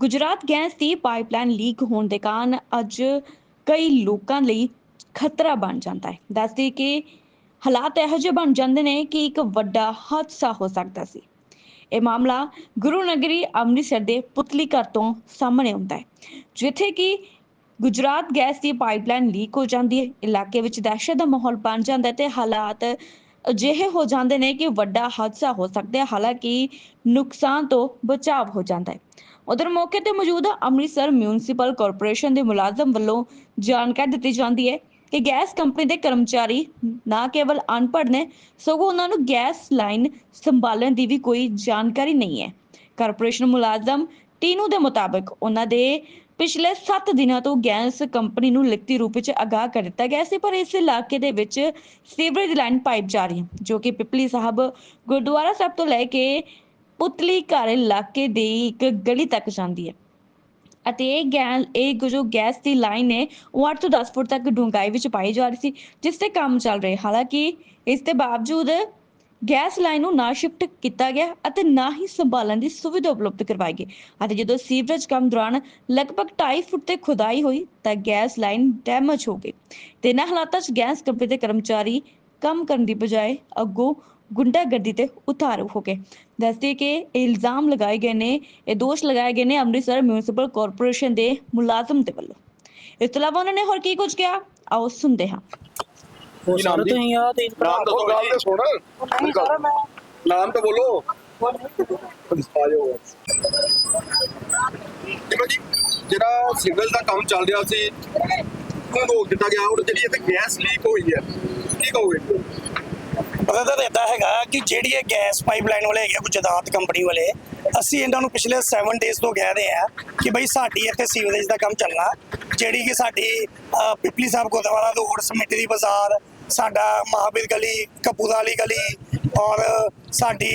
Gujarat gas ਦੀ pipeline leak ਹੋਣ ਦੇ ਕਾਰਨ ਅੱਜ ਕਈ ਲੋਕਾਂ ਲਈ ਖਤਰਾ ਬਣ ਜਾਂਦਾ ਹੈ। ਦੱਸਦੇ ਕਿ ਹਾਲਾਤ ਇਹੋ ਜਿਹੇ ਬਣ ਜਾਂਦੇ ਨੇ ਕਿ ਇੱਕ ਵੱਡਾ ਹਾਦਸਾ ਹੋ ਸਕਦਾ ਸੀ। ਇਹ ਮਾਮਲਾ ਗੁਰੂ ਨਗਰੀ ਅੰਮ੍ਰਿਤਸਰ ਦੇ ਪੁਤਲੀ ਘਰ ਤੋਂ ਸਾਹਮਣੇ ਆਉਂਦਾ ਹੈ, ਜਿੱਥੇ ਕਿ ਗੁਜਰਾਤ ਗੈਸ ਦੀ ਪਾਈਪਲਾਈਨ ਲੀਕ ਹੋ ਜਾਂਦੀ ਹੈ। ਇਲਾਕੇ ਵਿੱਚ ਦਹਿਸ਼ਤ ਦਾ ਮਾਹੌਲ ਬਣ ਜਾਂਦਾ ਹੈ ਤੇ ਹਾਲਾਤ ਅਜਿਹੇ ਹੋ ਜਾਂਦੇ ਨੇ ਕਿ ਵੱਡਾ ਹਾਦਸਾ ਹੋ ਸਕਦਾ ਹੈ, ਹਾਲਾਂਕਿ ਨੁਕਸਾਨ ਤੋਂ ਬਚਾਅ ਹੋ ਜਾਂਦਾ ਹੈ। ਉਧਰ ਮੌਕੇ ਤੇ ਮੌਜੂਦ ਅੰਮ੍ਰਿਤਸਰ ਮਿਊਨਿਸਪਲ ਕਾਰਪੋਰੇਸ਼ਨ ਦੇ ਮੁਲਾਜ਼ਮ ਵੱਲੋਂ ਜਾਣਕਾਰੀ ਦਿੱਤੀ ਜਾਂਦੀ ਹੈ ਕਿ ਗੈਸ ਕੰਪਨੀ ਦੇ ਕਰਮਚਾਰੀ ਨਾ ਕੇਵਲ ਅਨਪੜ੍ਹ ਨੇ, ਸਗੋਂ ਉਹਨਾਂ ਨੂੰ ਗੈਸ ਲਾਈਨ ਸੰਭਾਲਣ ਦੀ ਵੀ ਕੋਈ ਜਾਣਕਾਰੀ ਨਹੀਂ ਹੈ। ਕਾਰਪੋਰੇਸ਼ਨ ਮੁਲਾਜ਼ਮ ਟੀਨੂ ਦੇ ਮੁਤਾਬਕ ਉਹਨਾਂ ਦੇ ਪਿਛਲੇ 7 ਦਿਨਾਂ ਤੋਂ ਗੈਸ ਕੰਪਨੀ ਨੂੰ ਲਿਖਤੀ ਰੂਪ ਵਿੱਚ ਆਗਾਹ ਕਰ ਦਿੱਤਾ ਗਿਆ ਸੀ, ਪਰ ਇਸ ਇਲਾਕੇ ਦੇ ਵਿੱਚ ਸੀਵਰੇਜ ਲਾਈਨ ਪਾਈਪ ਜਾ ਰਹੀ ਹੈ, ਜੋ ਕਿ ਪਿਪਲੀ ਸਾਹਿਬ ਗੁਰਦੁਆਰਾ ਸਾਹਿਬ ਤੋਂ ਲੈ ਕੇ ਪੁਤਲੀ ਘਰ ਇਲਾਕੇ ਦੀ ਇੱਕ ਗਲੀ ਤੱਕ ਜਾਂਦੀ ਹੈ। ਅਤੇ ਇਹ ਗੈਸ ਇਹ ਜੋ ਗੈਸ ਦੀ ਲਾਈਨ ਹੈ ਉਹ 8 ਤੋਂ 10 ਫੁੱਟ ਤੱਕ ਡੂੰਘਾਈ ਵਿੱਚ ਪਾਈ ਜਾ ਰਹੀ ਸੀ, ਜਿਸ ਤੇ ਕੰਮ ਚੱਲ ਰਿਹਾ ਹਾਲਾਂਕਿ ਇਸ ਦੇ ਬਾਵਜੂਦ ਗੈਸ ਲਾਈਨ ਨੂੰ ਨਾ ਸ਼ਿਫਟ ਕੀਤਾ ਗਿਆ ਅਤੇ ਨਾ ਹੀ ਸੰਭਾਲਣ ਦੀ ਸੁਵਿਧਾ ਉਪਲਬਧ ਕਰਵਾਈ ਗਈ। ਅਤੇ ਜਦੋਂ ਸੀਵਰੇਜ ਕੰਮ ਦੌਰਾਨ ਲਗਭਗ 2.5 ਫੁੱਟ ਤੇ ਖੁਦਾਈ ਹੋਈ, ਤਾਂ ਗੈਸ ਲਾਈਨ ਡੈਮੇਜ ਹੋ ਗਈ। ਤੇ ਇਹਨਾਂ ਹਾਲਾਤਾਂ 'ਚ ਗੈਸ ਕੰਪਨੀ ਦੇ ਕਰਮਚਾਰੀ ਕੰਮ ਕਰਨ ਦੀ ਬਜਾਏ ਅੱਗੋਂ ਗੁੰਡਾਗਰਦੀ ਤੇ ਉਤਾਰੂ ਹੋ ਗਏ ਦੱਸਦੇ ਕਿ ਇਲਜ਼ਾਮ ਲਗਾਏ ਗਏ ਨੇ ਇਹ ਦੋਸ਼ ਲਗਾਏ ਗਏ ਨੇ ਅੰਮ੍ਰਿਤਸਰ ਮਿਊਨਿਸਪਲ ਕਾਰਪੋਰੇਸ਼ਨ ਦੇ ਮੁਲਾਜ਼ਮ ਦੇ ਵੱਲੋਂ। ਇਸ ਤੋਂ ਇਲਾਵਾ ਉਹਨਾਂ ਨੇ ਹੋਰ ਕੀ ਕੁਝ ਕਿਹਾ? ਆਓ ਸੁਣਦੇ ਹਾਂ। ਉਹ ਕੀ ਨਾਮ ਸਰ ਜੀ? ਤੁਸੀਂ ਆ ਤੇ ਨਾਮ ਦੱਸੋ ਗੱਲ ਤੇ ਸੁਣ ਨਹੀਂ ਸਰ ਮੈਂ ਨਾਮ ਤਾਂ ਬੋਲੋ। ਆ ਜਾਓ ਦੇਖੋ ਜੀ ਜਿਹੜਾ ਸਿੰਗਲ ਦਾ ਕੰਮ ਚੱਲ ਰਿਹਾ ਸੀ ਉਹ ਰੋਕ ਦਿੱਤਾ ਗਿਆ? ਹੁਣ ਜਿਹੜੀ ਇੱਥੇ ਗੈਸ ਲੀਕ ਹੋਈ ਹੈ ਕੀ ਕਹੋਗੇ? ਬ੍ਰਦਰ ਤਾਂ ਹੈਗਾ ਕਿ ਜਿਹੜੀ ਇਹ ਗੈਸ ਪਾਈਪਲਾਈਨ ਵਾਲੇ ਹੈਗੇ ਆ, ਗੁਜਰਾਤ ਕੰਪਨੀ ਵਾਲੇ ਅਸੀਂ ਇਹਨਾਂ ਨੂੰ ਪਿਛਲੇ 7 ਡੇਜ਼ ਤੋਂ ਕਹਿ ਰਹੇ ਆ ਕਿ ਬਈ ਸਾਡੀ ਇੱਥੇ ਸੀਵਰੇਜ ਦਾ ਕੰਮ ਚੱਲਣਾ। ਜਿਹੜੀ ਕਿ ਸਾਡੀ ਅਹ, ਪਿਪਲੀ ਸਾਹਿਬ ਗੁਰਦੁਆਰਾ ਰੋਡ ਸਮਿਤੀ ਦੀ ਬਾਜ਼ਾਰ ਸਾਡਾ ਮਹਾਵੀਰ ਗਲੀ ਕਪੂਰ ਵਾਲੀ ਗਲੀ ਔਰ ਸਾਡੀ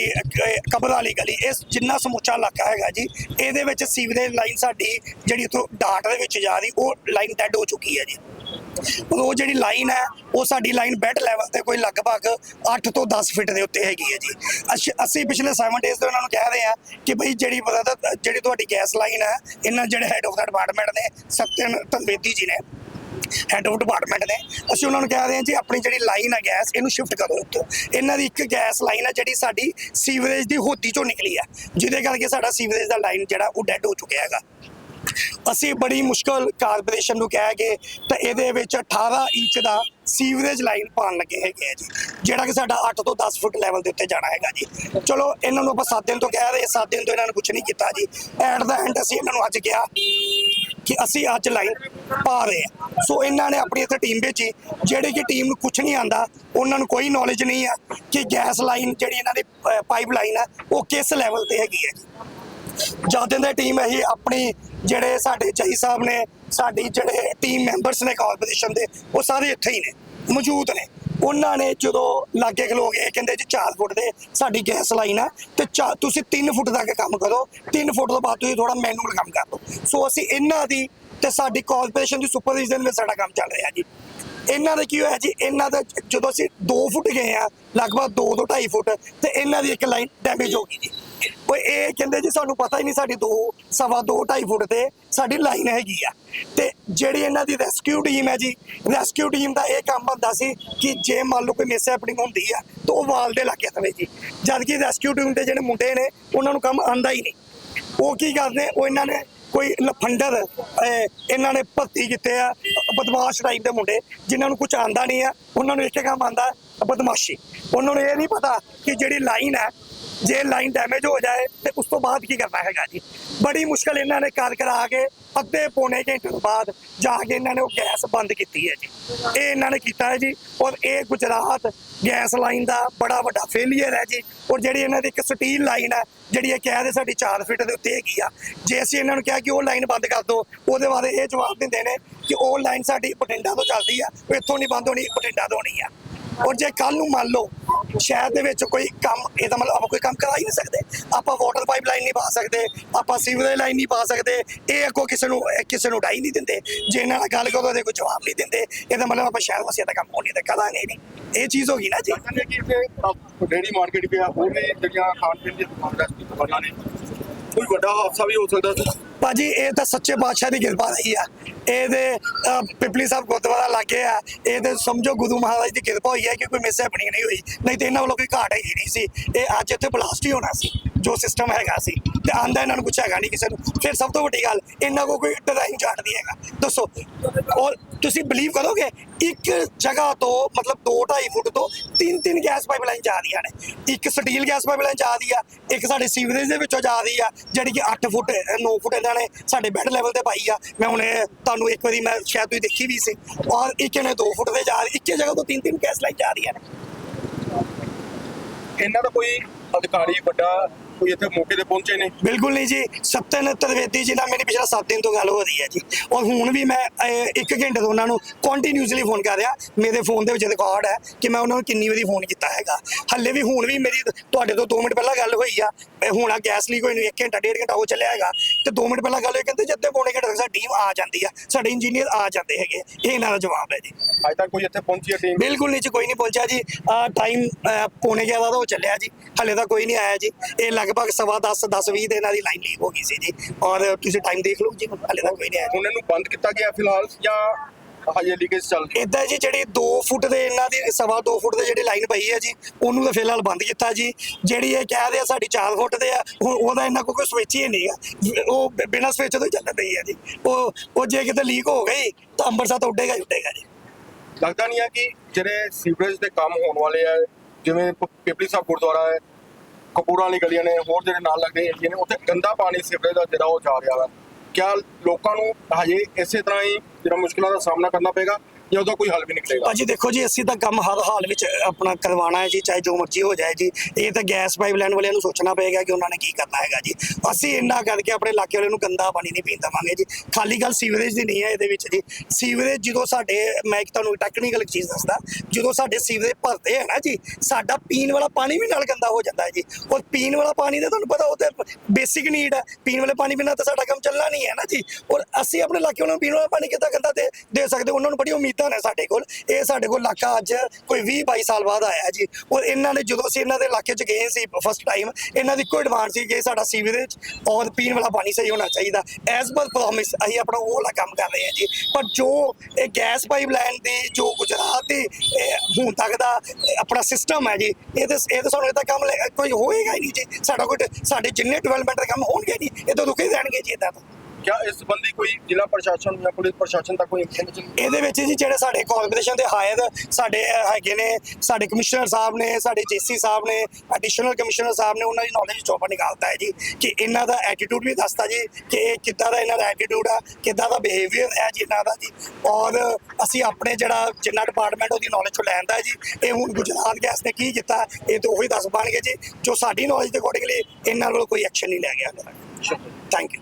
ਕਬਰ ਵਾਲੀ ਗਲੀ ਇਸ ਜਿੰਨਾ ਸਮੁੱਚਾ ਇਲਾਕਾ ਹੈਗਾ ਜੀ ਇਹਦੇ ਵਿੱਚ ਸੀਵਰੇਜ ਲਾਈਨ ਸਾਡੀ ਜਿਹੜੀ ਇੱਥੋਂ ਡਾਟ ਦੇ ਵਿੱਚ ਜਾ ਰਹੀ ਉਹ ਲਾਈਨ ਡੈਡ ਹੋ ਚੁੱਕੀ ਹੈ ਜੀ। ਉਹ ਜਿਹੜੀ ਲਾਈਨ ਹੈ, ਉਹ ਸਾਡੀ ਲਾਈਨ ਬੈੱਡ ਲੈਵਲ ਤੇ ਕੋਈ ਲਗਭਗ 8 ਤੋਂ 10 ਫਿਟ ਦੇ ਉੱਤੇ ਹੈਗੀ ਹੈ ਜੀ। ਅਸ਼- ਅਸੀਂ ਪਿਛਲੇ 7 ਡੇਜ਼ ਤੋਂ ਉਹਨਾਂ ਨੂੰ ਕਹਿ ਰਹੇ ਆ ਕਿ ਭਈ ਜਿਹੜੀ ਪਤਾ ਜਿਹੜੀ ਤੁਹਾਡੀ ਗੈਸ ਲਾਈਨ ਹੈ, ਇਹਨਾਂ ਜਿਹੜੇ ਹੈਡ ਆਫ ਦਾ ਡਿਪਾਰਟਮੈਂਟ ਨੇ ਸਤਿਨ ਤਨਵੇਦੀ ਜੀ ਨੇ ਹੈਡ ਆਫ ਡਿਪਾਰਟਮੈਂਟ ਨੇ, ਅਸੀਂ ਉਹਨਾਂ ਨੂੰ ਕਹਿ ਰਹੇ ਹਾਂ ਜੀ, ਆਪਣੀ ਜਿਹੜੀ ਲਾਈਨ ਹੈ ਗੈਸ ਇਹਨੂੰ ਸ਼ਿਫਟ ਕਰੋ ਇੱਥੋਂ। ਇਹਨਾਂ ਦੀ ਇੱਕ ਗੈਸ ਲਾਈਨ ਹੈ ਜਿਹੜੀ ਸਾਡੀ ਸੀਵਰੇਜ ਦੀ ਹੋਦੀ ਚੋਂ ਨਿਕਲੀ ਹੈ। ਜਿਹਦੇ ਕਰਕੇ ਸਾਡਾ ਸੀਵਰੇਜ ਦਾ ਲਾਈਨ ਜਿਹੜਾ ਉਹ ਡੈਡ ਹੋ ਚੁੱਕਿਆ ਹੈਗਾ। ਅਸੀਂ ਬੜੀ ਮੁਸ਼ਕਲ ਕਾਰਪੋਰੇਸ਼ਨ ਨੂੰ ਕਹਿ ਕੇ ਤਾਂ ਇਹਦੇ ਵਿੱਚ 18 ਇੰਚ ਦਾ ਸੀਵਰੇਜ ਲਾਈਨ ਪਾਉਣ ਲੱਗੇ ਹੈਗੇ ਆ ਜੀ, ਜਿਹੜਾ ਕਿ ਸਾਡਾ 8 ਤੋਂ 10 ਫੁੱਟ ਲੈਵਲ ਦੇ ਉੱਤੇ ਜਾਣਾ ਹੈਗਾ ਜੀ। ਚਲੋ, ਇਹਨਾਂ ਨੂੰ ਆਪਾਂ 7 ਦਿਨ ਤੋਂ ਕਹਿ ਰਹੇ 7 ਦਿਨ ਤੋਂ ਇਹਨਾਂ ਨੂੰ ਕੁਝ ਨਹੀਂ ਕੀਤਾ ਜੀ। ਐਟ ਦਾ ਐਂਡ ਅਸੀਂ ਇਹਨਾਂ ਨੂੰ ਅੱਜ ਕਿਹਾ ਕਿ ਅਸੀਂ ਅੱਜ ਲਾਈਨ ਪਾ ਰਹੇ ਹਾਂ ਸੋ ਇਹਨਾਂ ਨੇ ਆਪਣੀ ਇੱਥੇ ਟੀਮ ਭੇਜੀ। ਜਿਹੜੀ ਕਿ ਟੀਮ ਨੂੰ ਕੁਝ ਨਹੀਂ ਆਂਦਾ, ਉਹਨਾਂ ਨੂੰ ਕੋਈ ਨੌਲੇਜ ਨਹੀਂ ਆ ਕਿ ਗੈਸ ਲਾਈਨ ਜਿਹੜੀ ਇਹਨਾਂ ਦੀ ਪਾਈਪ ਲਾਈਨ ਆ, ਉਹ ਕਿਸ ਲੈਵਲ ਤੇ ਹੈਗੀ ਹੈ ਜੀ। ਜਦ ਦੇ ਟੀਮ ਹੈ ਆਪਣੀ ਜਿਹੜੇ ਸਾਡੇ ਚਾਈ ਸਾਹਿਬ ਨੇ, ਸਾਡੀ ਜਿਹੜੇ ਟੀਮ ਮੈਂਬਰਸ ਨੇ ਕਾਰਪੋਰੇਸ਼ਨ ਦੇ, ਉਹ ਸਾਰੇ ਇੱਥੇ ਹੀ ਨੇ, ਮੌਜੂਦ ਨੇ। ਉਹਨਾਂ ਨੇ ਜਦੋਂ ਲਾਗੇ ਖਲੋ ਗਏ ਕਹਿੰਦੇ ਜੀ 4 ਫੁੱਟ ਦੇ ਸਾਡੀ ਗੈਸ ਲਾਈਨ ਆ, ਤੇ ਚਾ- ਤੁਸੀਂ 3 ਫੁੱਟ ਤੱਕ ਕੰਮ ਕਰੋ 3 ਫੁੱਟ ਤੋਂ ਬਾਅਦ ਤੁਸੀਂ ਥੋੜਾ ਮੈਨੂਅਲ ਕੰਮ ਕਰ ਲਓ। ਸੋ ਅਸੀਂ ਇਹਨਾਂ ਦੀ ਤੇ ਸਾਡੀ ਕਾਰਪੋਰੇਸ਼ਨ ਦੀ ਸੁਪਰਵਿਜ਼ਨ ਵਿੱਚ ਸਾਡਾ ਕੰਮ ਚੱਲ ਰਿਹਾ ਜੀ। ਇਹਨਾਂ ਦਾ ਕੀ ਹੋਇਆ ਜੀ? ਇਹਨਾਂ ਦਾ ਜਦੋਂ ਅਸੀਂ 2 ਫੁੱਟ ਗਏ ਆ, ਲਗਭਗ 2 ਤੋਂ 2.5 ਫੁੱਟ, ਤੇ ਇਹਨਾਂ ਦੀ ਇੱਕ ਲਾਈਨ ਡੈਮੇਜ ਹੋ ਗਈ ਜੀ। ਉਹ ਇਹ ਕਹਿੰਦੇ ਜੀ ਸਾਨੂੰ ਪਤਾ ਹੀ ਨਹੀਂ ਸਾਡੀ ਦੋ, ਸਵਾ 2 2.5 ਫੁੱਟ ਤੇ ਸਾਡੀ ਲਾਈਨ ਹੈਗੀ ਆ। ਤੇ ਜਿਹੜੀ ਇਹਨਾਂ ਦੀ ਰੈਸਕਿਊ ਟੀਮ ਹੈ ਜੀ ਰੈਸਕਿਊ ਟੀਮ ਦਾ ਇਹ ਕੰਮ ਹੁੰਦਾ ਸੀ ਕਿ ਜੇ ਮੰਨ ਲਓ ਕੋਈ ਮਿਸ ਹੈਪਨਿੰਗ ਹੁੰਦੀ ਆ, ਤਾਂ ਉਹ ਵਾਲ ਦੇ ਲੱਗੇ ਤਵੇ ਜੀ। ਜਦ ਕਿ ਰੈਸਕਿਊ ਟੀਮ ਦੇ ਜਿਹੜੇ ਮੁੰਡੇ ਨੇ, ਉਹਨਾਂ ਨੂੰ ਕੰਮ ਆਂਦਾ ਹੀ ਨਹੀਂ। ਉਹ ਕੀ ਕਰਦੇ, ਉਹ ਇਹਨਾਂ ਨੇ ਕੋਈ ਲਫੰਡਰ ਇਹਨਾਂ ਨੇ ਭਰਤੀ ਕੀਤੇ ਆ, ਬਦਮਾਸ਼ ਟਾਈਪ ਦੇ ਮੁੰਡੇ, ਜਿਨ੍ਹਾਂ ਨੂੰ ਕੁਝ ਆਂਦਾ ਨਹੀਂ ਆ, ਉਹਨਾਂ ਨੂੰ ਇੱਕ ਕੰਮ ਆਂਦਾ ਬਦਮਾਸ਼ੀ। ਉਹਨਾਂ ਨੂੰ ਇਹ ਨਹੀਂ ਪਤਾ ਕਿ ਜਿਹੜੀ ਲਾਈਨ ਹੈ ਜੇ ਲਾਈਨ ਡੈਮੇਜ ਹੋ ਜਾਏ ਤੇ ਉਸ ਤੋਂ ਬਾਅਦ ਕੀ ਕਰਨਾ ਹੈਗਾ ਜੀ? ਬੜੀ ਮੁਸ਼ਕਲ ਇਹਨਾਂ ਨੇ ਕਰ ਕਰਾ ਕੇ ਅੱਧੇ ਪੌਣੇ ਘੰਟੇ ਤੋਂ ਬਾਅਦ ਜਾ ਕੇ ਇਹਨਾਂ ਨੇ ਉਹ ਗੈਸ ਬੰਦ ਕੀਤੀ ਹੈ ਜੀ। ਇਹ ਇਹਨਾਂ ਨੇ ਕੀਤਾ ਹੈ ਜੀ ਔਰ ਇਹ ਗੁਜਰਾਤ ਗੈਸ ਲਾਈਨ ਦਾ ਬੜਾ ਵੱਡਾ ਫੇਲਿਅਰ ਹੈ ਜੀ। ਔਰ ਜਿਹੜੀ ਇਹਨਾਂ ਦੀ ਇੱਕ ਸਟੀਲ ਲਾਈਨ ਹੈ, ਜਿਹੜੀ ਇਹ ਕਹਿ ਦੇ ਸਾਡੀ 4 ਫੀਟ ਦੇ ਉੱਤੇ ਹੈਗੀ ਆ, ਜੇ ਅਸੀਂ ਇਹਨਾਂ ਨੂੰ ਕਿਹਾ ਕਿ ਉਹ ਲਾਈਨ ਬੰਦ ਕਰ ਦਿਓ, ਉਹਦੇ ਬਾਰੇ ਇਹ ਜਵਾਬ ਦਿੰਦੇ ਨੇ ਕਿ ਉਹ ਲਾਈਨ ਸਾਡੀ ਬਠਿੰਡਾ ਤੋਂ ਚੱਲਦੀ ਆ, ਉਹ ਇੱਥੋਂ ਨਹੀਂ ਬੰਦ ਹੋਣੀ, ਬਠਿੰਡਾ ਤੋਂ ਹੋਣੀ ਆ। ਔਰ ਜੇ ਕੱਲ ਨੂੰ ਮੰਨ ਲਓ ਸ਼ਹਿਰ ਦੇ ਵਿੱਚ ਕੋਈ ਕੰਮ, ਇਹਦਾ ਮਤਲਬ ਆਪਾਂ ਕੋਈ ਕੰਮ ਕਰਾ ਹੀ ਨਹੀਂ ਸਕਦੇ। ਆਪਾਂ ਵਾਟਰ ਪਾਈਪ ਨਹੀਂ ਪਾ ਸਕਦੇ, ਆਪਾਂ ਸੀਵਰੇਜ ਲਾਈਨ ਨਹੀਂ ਪਾ ਸਕਦੇ, ਇਹ ਅੱਗੋਂ ਕਿਸੇ ਨੂੰ ਕਿਸੇ ਨੂੰ ਡਾਈ ਨਹੀਂ ਦਿੰਦੇ। ਜੇ ਇਹਨਾਂ ਨਾਲ ਗੱਲ ਕਰੋ ਤੇ ਕੋਈ ਜਵਾਬ ਨਹੀਂ ਦਿੰਦੇ। ਇਹਦਾ ਮਤਲਬ ਆਪਾਂ ਸ਼ਹਿਰ ਵਾਸੀਆਂ ਦਾ ਕੰਮ ਹੋਣੀ ਤੇ ਕਰਾਂਗੇ ਨਹੀਂ ਇਹ ਚੀਜ਼ ਹੋ ਗਈ ਨਾ ਜੀ। ਡੇਰੀ ਮਾਰਕੀਟ ਪਿਆ ਹੋਰ ਵੀ ਜਿਹੜੀਆਂ ਖਾਣ ਪੀਣ ਦੀਆਂ ਦੁਕਾਨਾਂ ਨੇ, ਕੋਈ ਵੱਡਾ ਹਾਦਸਾ ਵੀ ਹੋ ਸਕਦਾ ਸੀ। ਭਾਜੀ, ਇਹ ਤਾਂ ਸੱਚੇ ਪਾਤਸ਼ਾਹ ਦੀ ਕਿਰਪਾ ਰਹੀ ਆ। ਇਹਦੇ ਪਿਪਲੀ ਸਾਹਿਬ ਗੁਰਦੁਆਰਾ ਲੱਗੇ ਆ। ਇਹਦੇ ਸਮਝੋ ਗੁਰੂ ਮਹਾਰਾਜ ਦੀ ਕਿਰਪਾ ਹੋਈ ਹੈ ਕਿ ਕੋਈ ਮਿਸ ਹੈਪਨਿੰਗ ਨਹੀਂ ਹੋਈ। ਨਹੀਂ ਤੇ ਇਹਨਾਂ ਵੱਲੋਂ ਕੋਈ ਘਾਟ ਹੈ ਹੀ ਨਹੀਂ ਸੀ। ਇਹ ਅੱਜ ਇੱਥੇ ਬਲਾਸਟ ਹੀ ਹੋਣਾ ਸੀ, ਜੋ ਸਿਸਟਮ ਹੈਗਾ ਸੀ। ਤੇ ਆਂਦਾ ਇਹਨਾਂ ਨੂੰ ਕੁਛ ਹੈਗਾ ਨਹੀਂ ਕਿਸੇ ਨੂੰ। ਫਿਰ ਸਭ ਤੋਂ ਵੱਡੀ ਗੱਲ, ਇਹਨਾਂ ਕੋ ਕੋਈ ਡਿਜ਼ਾਈਨ ਚਾਰਟ ਨਹੀਂ ਹੈਗਾ। ਦੱਸੋ, ਔਰ ਤੁਸੀਂ ਬਲੀਵ ਕਰੋਗੇ? ਇੱਕ ਜਗ੍ਹਾ ਤੋਂ, ਮਤਲਬ 2.5 ਫੁੱਟ ਤੋਂ ਤਿੰਨ ਤਿੰਨ ਗੈਸ ਪਾਈਪਲਾਈਨ ਜਾ ਰਹੀਆਂ ਨੇ। ਇੱਕ ਸਟੀਲ ਗੈਸ ਪਾਈਪਲਾਈਨ ਜਾ ਰਹੀ ਆ, ਇੱਕ ਸਾਡੇ ਸੀਵਰੇਜ ਦੇ ਵਿੱਚੋਂ ਜਾ ਰਹੀ ਆ, ਜਿਹੜੀ ਕਿ 8 ਫੁੱਟ 9 ਫੁੱਟ ਇਹਨਾਂ ਨੇ ਸਾਡੇ ਬੈੱਡ ਲੈਵਲ ਤੇ ਪਾਈ ਆ। ਮੈਂ ਹੁਣੇ ਤੁਹਾਨੂੰ ਇੱਕ ਵਾਰੀ, ਮੈਂ ਸ਼ਾਇਦ ਤੁਸੀਂ ਦੇਖੀ ਵੀ ਸੀ। ਔਰ ਇੱਕ ਨੇ 2 ਫੁੱਟ ਤੇ ਜਾ ਰਹੀ, ਇੱਕੇ ਜਗ੍ਹਾ ਤੋਂ ਤਿੰਨ ਤਿੰਨ ਗੈਸ ਲਾਈਨ ਜਾ ਰਹੀਆਂ ਨੇ। ਇਹਨਾਂ ਦਾ ਕੋਈ ਅਧਿਕਾਰੀ ਵੱਡਾ ਕੋਈ ਇੱਥੇ ਮੌਕੇ ਤੇ ਪਹੁੰਚੇ ਨੇ ਬਿਲਕੁਲ ਨਹੀਂ ਜੀ। ਸਤਨ ਤ੍ਰਿਵੇਦੀ ਜੀ ਨਾਲ ਮੇਰੀ ਪਿਛਲਾ 7 ਦਿਨ ਤੋਂ ਗੱਲ ਹੋ ਰਹੀ ਹੈ ਜੀ। ਔਰ ਹੁਣ ਵੀ ਮੈਂ ਅਹ, ਘੰਟੇ ਤੋਂ ਉਹਨਾਂ ਨੂੰ ਕੰਟੀਨਿਊਸਲੀ ਫੋਨ ਕਰ ਰਿਹਾ। ਮੇਰੇ ਫੋਨ ਦੇ ਵਿੱਚ ਰਿਕਾਰਡ ਹੈ ਕਿ ਮੈਂ ਉਹਨਾਂ ਨੂੰ ਕਿੰਨੀ ਵਾਰੀ ਫੋਨ ਕੀਤਾ ਹੈਗਾ। ਹੱਲੇ ਵੀ ਹੁਣ ਵੀ ਮੇਰੀ ਤੁਹਾਡੇ ਤੋਂ 2 ਮਿੰਟ ਪਹਿਲਾਂ ਗੱਲ ਹੋਈ ਆ। ਇਹ ਹੁਣ ਗੈਸ ਲੀਕ ਹੋਈ ਨੂੰ 1 ਘੰਟਾ ਡੇਢ ਘੰਟਾ ਹੋ ਚੱਲਿਆ ਹੈਗਾ। ਤੇ 2 ਮਿੰਟ ਪਹਿਲਾਂ ਗੱਲ ਹੋਈ ਕਹਿੰਦੇ ਜਦ ਤੇ ਪੌਣੇ ਘੰਟੇ ਤੱਕ ਸਾਡੀ ਟੀਮ ਆ ਜਾਂਦੀ ਆ ਸਾਡੇ ਇੰਜੀਨੀਅਰ ਆ ਜਾਂਦੇ ਹੈਗੇ ਇਹ ਇਹਨਾਂ ਦਾ ਜਵਾਬ ਹੈ ਜੀ। ਅੱਜ ਤੱਕ ਕੋਈ ਇੱਥੇ ਪਹੁੰਚੀ ਹੈ ਟੀਮ ਬਿਲਕੁਲ ਨਹੀਂ ਜੀ ਕੋਈ ਨਹੀਂ ਪਹੁੰਚਿਆ ਜੀ। ਟਾਈਮ ਪੌਣੇ 11 ਦਾ ਹੋ ਚੱਲਿਆ ਜੀ। ਹਲੇ ਤਾਂ ਕੋਈ ਨਹੀਂ ਆਇਆ ਜੀ। ਇਹ ਲਗਭਗ ਸਵਾ 10 10 20 ਦੇ ਇਹਨਾਂ ਦੀ ਲਾਈਨ ਲੀਕ ਹੋ ਗਈ ਸੀ ਜੀ। ਔਰ ਤੁਸੀਂ ਟਾਈਮ ਦੇਖ ਲਓ ਜੀ ਹਲੇ ਤਾਂ ਕੋਈ ਨਹੀਂ ਆਇਆ। ਹੁਣ ਇਹਨੂੰ ਬੰਦ ਕੀਤਾ ਗਿਆ ਫਿਲਹਾਲ ਜਾਂ ਹਜੇ ਲੀਕੇਜ ਚੱਲ ਰਹੀ? ਹੈ ਇਦਾਂ ਜੀ ਜਿਹੜੀ 2 ਫੁੱਟ ਦੇ ਇਹਨਾਂ ਦੀ ਸਵਾ 2 ਫੁੱਟ ਦੇ ਜਿਹੜੀ ਲਾਈਨ ਪਈ ਹੈ ਜੀ ਉਹਨੂੰ ਤਾਂ ਫਿਲਹਾਲ ਬੰਦ ਕੀਤਾ ਜੀ। ਜਿਹੜੀ ਇਹ ਕਹਿ ਰਹੇ ਆ ਸਾਡੀ 4 ਫੁੱਟ ਦੇ ਆ ਹੁਣ ਉਹਦਾ ਇਹਨਾਂ ਕੋਲ ਕੋਈ ਸਵਿਚ ਹੀ ਨਹੀਂ ਆ। ਉਹ ਬਿਨਾਂ ਸਵਿਚ ਤੋਂ ਹੀ ਚੱਲ ਰਹੀ ਹੈ ਜੀ। ਉਹ ਉਹ ਜੇ ਕਿਤੇ ਲੀਕ ਹੋ ਗਈ ਤਾਂ ਅੰਮ੍ਰਿਤਸਰ ਤਾਂ ਉੱਡੇਗਾ ਹੀ ਉੱਡੇਗਾ ਜੀ। ਲੱਗਦਾ ਨਹੀਂ ਹੈ ਕਿ ਜਿਹੜੇ ਸੀਵਰੇਜ ਦੇ ਕੰਮ ਹੋਣ ਵਾਲੇ ਆ ਜਿਵੇਂ ਪਿਪਲੀ ਸਾਹਿਬ ਗੁਰਦੁਆਰਾ ਹੈ ਕਪੂਰਾਂ ਵਾਲੀ ਗਲੀਆਂ ਨੇ ਹੋਰ ਜਿਹੜੇ ਨਾਲ ਲੱਗਦੇ ਏਰੀਏ ਨੇ ਉੱਥੇ ਗੰਦਾ ਪਾਣੀ ਸੀਵਰੇਜ ਦਾ ਜਿਹੜਾ ਉਹ ਜਾ ਰਿਹਾ ਵਾ। ਕਿਆ ਲੋਕਾਂ ਨੂੰ ਹਜੇ ਇਸੇ ਤਰ੍ਹਾਂ ਹੀ ਜਿਹੜਾ ਮੁਸ਼ਕਲਾਂ ਦਾ ਸਾਹਮਣਾ ਕਰਨਾ ਪਏਗਾ? ਜਾਂ ਉਹਦਾ ਕੋਈ ਹੱਲ ਵੀ ਨਿਕਲੇਗਾ। ਭਾਜੀ ਦੇਖੋ ਜੀ, ਅਸੀਂ ਤਾਂ ਕੰਮ ਹਰ ਹਾਲ ਵਿੱਚ ਆਪਣਾ ਕਰਵਾਉਣਾ ਹੈ ਜੀ, ਚਾਹੇ ਜੋ ਮਰਜ਼ੀ ਹੋ ਜਾਏ ਜੀ। ਇਹ ਤਾਂ ਗੈਸ ਪਾਈਪਲਾਈਨ ਵਾਲਿਆਂ ਨੂੰ ਸੋਚਣਾ ਪਏਗਾ ਕਿ ਉਹਨਾਂ ਨੇ ਕੀ ਕਰਨਾ ਹੈਗਾ ਜੀ। ਅਸੀਂ ਇੰਨਾ ਕਰਕੇ ਆਪਣੇ ਇਲਾਕੇ ਵਾਲਿਆਂ ਨੂੰ ਗੰਦਾ ਪਾਣੀ ਨਹੀਂ ਪੀਣ ਦੇਵਾਂਗੇ ਜੀ। ਖਾਲੀ ਗੱਲ ਸੀਵਰੇਜ ਦੀ ਨਹੀਂ ਹੈ ਇਹਦੇ ਵਿੱਚ ਜੀ। ਸੀਵਰੇਜ ਜਦੋਂ ਸਾਡੇ, ਮੈਂ ਇੱਕ ਤੁਹਾਨੂੰ ਟੈਕਨੀਕਲ ਚੀਜ਼ ਦੱਸਦਾ, ਜਦੋਂ ਸਾਡੇ ਸੀਵਰੇਜ ਭਰਦੇ ਹੈ ਨਾ ਜੀ, ਸਾਡਾ ਪੀਣ ਵਾਲਾ ਪਾਣੀ ਵੀ ਨਾਲ ਗੰਦਾ ਹੋ ਜਾਂਦਾ ਹੈ ਜੀ। ਔਰ ਪੀਣ ਵਾਲਾ ਪਾਣੀ ਦਾ ਤੁਹਾਨੂੰ ਪਤਾ, ਉਹ ਤੇ ਬੇਸਿਕ ਨੀਡ ਹੈ। ਪੀਣ ਵਾਲੇ ਪਾਣੀ ਬਿਨਾਂ ਤਾਂ ਸਾਡਾ ਕੰਮ ਚੱਲਣਾ ਨਹੀਂ ਹੈ ਨਾ ਜੀ। ਔਰ ਅਸੀਂ ਆਪਣੇ ਇਲਾਕੇ ਵਾਲਿਆਂ ਨੂੰ ਪੀਣ ਵਾਲਾ ਪਾਣੀ ਕਿੱਦਾਂ ਗੰਦਾ ਦੇ ਦੇ ਸਕਦੇ? ਉਹਨਾਂ ਨੂੰ ਬੜੀ ਉਮੀਦਾਂ ਨੇ ਸਾਡੇ ਕੋਲ। ਇਹ ਸਾਡੇ ਕੋਲ ਇਲਾਕਾ ਅੱਜ ਕੋਈ 20 22 ਸਾਲ ਬਾਅਦ ਆਇਆ ਜੀ। ਔਰ ਇਹਨਾਂ ਨੇ ਜਦੋਂ ਅਸੀਂ ਇਹਨਾਂ ਦੇ ਇਲਾਕੇ 'ਚ ਗਏ ਸੀ ਫਸਟ ਟਾਈਮ ਇਹਨਾਂ ਦੀ ਕੋਈ ਡਿਮਾਂਡ ਸੀ ਕਿ ਸਾਡਾ ਸੀਵਰੇਜ ਔਰ ਪੀਣ ਵਾਲਾ ਪਾਣੀ ਸਹੀ ਹੋਣਾ ਚਾਹੀਦਾ। ਐਸ ਪਰ ਪ੍ਰੋਮਿਸ ਅਸੀਂ ਆਪਣਾ ਉਹ ਵਾਲਾ ਕੰਮ ਕਰ ਰਹੇ ਹਾਂ ਜੀ। ਪਰ ਜੋ ਇਹ ਗੈਸ ਪਾਈਪਲਾਈਨ ਦੀ, ਜੋ ਗੁਜਰਾਤ ਦੀ ਹੁਣ ਤੱਕ ਦਾ ਆਪਣਾ ਸਿਸਟਮ ਹੈ ਜੀ, ਇਹ ਤੇ, ਇਹ ਤਾਂ ਸਾਨੂੰ ਇਹਦਾ ਕੰਮ ਲੈ- ਕੋਈ ਹੋਏਗਾ ਹੀ ਨਹੀਂ ਜੀ। ਸਾਡਾ ਕੋਈ, ਸਾਡੇ ਜਿੰਨੇ ਡਿਵੈਲਪਮੈਂਟ ਦੇ ਕੰਮ ਹੋਣਗੇ ਨਹੀਂ ਇਹ ਤਾਂ ਰੁਕੇ ਰਹਿਣਗੇ ਜੀ ਇਦਾਂ ਤਾਂ। ਕਿਆ ਇਸ ਸੰਬੰਧੀ ਕੋਈ ਜ਼ਿਲ੍ਹਾ ਪ੍ਰਸ਼ਾਸਨ ਜਾਂ ਪੁਲਿਸ ਪ੍ਰਸ਼ਾਸਨ ਤੱਕ ਕੋਈ ਇਨਫੋਰਮੇਸ਼ਨ ਇਹਦੇ ਵਿੱਚ ਜੀ ਜਿਹੜੇ ਸਾਡੇ ਕਾਰਪੋਰੇਸ਼ਨ ਦੇ ਹਾਇਰ ਸਾਡੇ ਅਹ, ਹੈਗੇ ਨੇ ਸਾਡੇ ਕਮਿਸ਼ਨਰ ਸਾਹਿਬ ਨੇ ਸਾਡੇ ਜੇਸੀ ਸਾਹਿਬ ਨੇ ਐਡੀਸ਼ਨਲ ਕਮਿਸ਼ਨਰ ਸਾਹਿਬ ਨੇ ਉਹਨਾਂ ਦੀ ਨੌਲੇਜ ਚੋਪਾ ਨਿਕਾਲਤਾ ਹੈ ਜੀ ਕਿ ਇਹਨਾਂ ਦਾ ਐਟੀਟਿਊਡ ਵੀ ਦੱਸਦਾ ਜੀ ਕਿ ਇਹ ਕਿੱਦਾਂ ਦਾ ਇਹਨਾਂ ਦਾ ਐਟੀਟਿਊਡ ਆ ਕਿੱਦਾਂ ਦਾ ਬਿਹੇਵੀਅਰ ਹੈ ਜੀ ਇਹਨਾਂ ਦਾ ਜੀ ਔਰ ਅਸੀਂ ਆਪਣੇ ਜਿਹੜਾ ਜਿੰਨਾ ਡਿਪਾਰਟਮੈਂਟ ਉਹਦੀ ਨੌਲੇਜ ਤੋਂ ਲੈਂਦਾ ਜੀ ਇਹ ਹੁਣ ਗੁਜਰਾਤ ਗੈਸ ਨੇ ਕੀ ਕੀਤਾ ਇਹ ਤਾਂ ਉਹੀ ਦੱਸ ਪਾਣਗੇ ਜੀ ਜੋ ਸਾਡੀ ਨੌਲੇਜ ਦੇ ਅਕੋਰਡਿੰਗਲੀ ਇਹਨਾਂ ਵੱਲੋਂ ਕੋਈ ਐਕਸ਼ਨ ਨਹੀਂ ਲਿਆ ਗਿਆ। Thank you